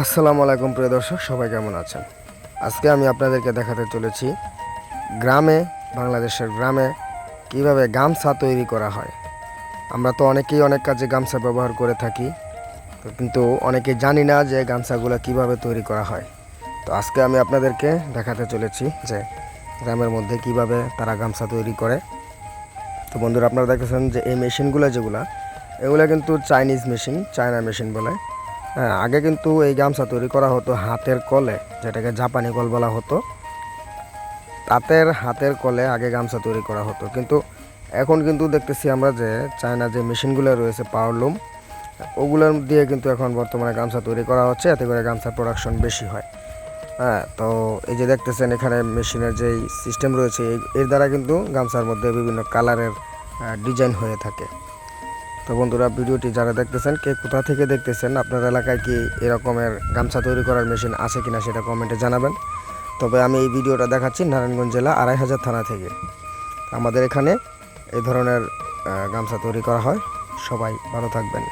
আসসালামু আলাইকুম, প্রিয় দর্শক, সবাই কেমন আছেন? আজকে আমি আপনাদেরকে দেখাতে চলেছি গ্রামে, বাংলাদেশের গ্রামে কীভাবে গামছা তৈরি করা হয়। আমরা তো অনেকেই অনেক কাজে গামছা ব্যবহার করে থাকি, কিন্তু অনেকে জানি না যে গামছাগুলো কীভাবে তৈরি করা হয়। তো আজকে আমি আপনাদেরকে দেখাতে চলেছি যে গ্রামের মধ্যে কীভাবে তারা গামছা তৈরি করে। তো বন্ধুরা, আপনারা দেখেছেন যে এই মেশিনগুলো যেগুলা, এগুলো কিন্তু চাইনিজ মেশিন, চায়না মেশিন বলে। আগে কিন্তু এই গামছা তৈরি করা হতো হাতের কলে, যেটাকে জাপানি কল বলা হতো। তাঁতের হাতের কলে আগে গামছা তৈরি করা হতো। কিন্তু এখন কিন্তু দেখতেছি আমরা যে চায়না যে মেশিনগুলো রয়েছে পাওয়ারলুম ওগুলোর দিয়ে কিন্তু এখন বর্তমানে গামছা তৈরি করা হচ্ছে, এতে করে গামছার প্রোডাকশন বেশি হয়। হ্যাঁ তো এই যে দেখতেছেন এখানে মেশিনের যেই সিস্টেম রয়েছে এর দ্বারা কিন্তু গামছার মধ্যে বিভিন্ন কালারের ডিজাইন হয়ে থাকে। তো বন্ধুরা, ভিডিওটি যারা দেখতেছেন, কে কোথা থেকে দেখতেছেন, আপনার এলাকায় কি এরকমের গামছা তৈরি করার মেশিন আছে কিনা সেটা কমেন্টে জানাবেন। তবে আমি এই ভিডিওটা দেখাচ্ছি নারায়ণগঞ্জ জেলা আড়াই হাজার থানা থেকে। আমাদের এখানে এই ধরনের গামছা তৈরি করা হয়। সবাই ভালো থাকবেন।